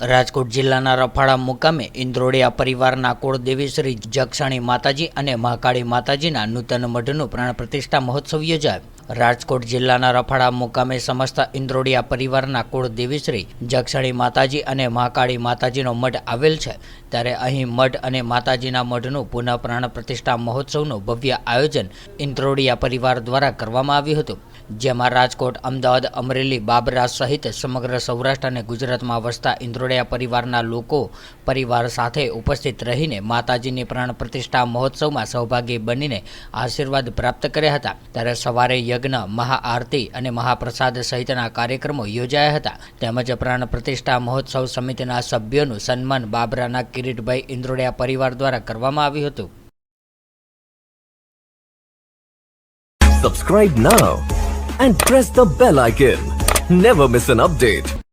રાજકોટ જિલ્લાના રફાળા મુકામે ઇન્દ્રોડિયા પરિવારના કુળદેવી શ્રી જક્ષાણી માતાજી અને મહાકાળી માતાજીના નૂતન મઢનું પ્રાણ પ્રતિષ્ઠા મહોત્સવ યોજાયો. રાજકોટ જિલ્લાના રફાળા મુકામે સમસ્ત ઇન્દ્રોડિયા પરિવારના કુળદેવી શ્રી જક્ષણી માતાજી અને મહાકાળી માતાજીનો મઠ આવેલ છે. ત્યારે અહીં મઠ અને માતાજીના મઢનું પુનઃ પ્રાણ પ્રતિષ્ઠા મહોત્સવનું ભવ્ય આયોજન ઇન્દ્રોડિયા પરિવાર દ્વારા કરવામાં આવ્યું હતું. જેમાં રાજકોટ, અમદાવાદ, અમરેલી, બાબરા સહિત સમગ્ર સૌરાષ્ટ્ર અને ગુજરાતમાં વસતા ઇન્દ્રોડિયા પરિવારના લોકો પરિવાર સાથે ઉપસ્થિત રહીને માતાજીની પ્રાણ પ્રતિષ્ઠા મહોત્સવમાં સહભાગી બનીને આશીર્વાદ પ્રાપ્ત કર્યા હતા. ત્યારે સવારે યજ્ઞ, મહાઆરતી અને મહાપ્રસાદ સહિતના કાર્યક્રમો યોજાયા હતા તેમજ પ્રાણ પ્રતિષ્ઠા મહોત્સવ સમિતિના સભ્યોનું સન્માન બાબરાના કિરીટભાઈ ઇન્દ્રોડિયા પરિવાર દ્વારા કરવામાં આવ્યું હતું Subscribe now and press the bell icon. Never miss an update.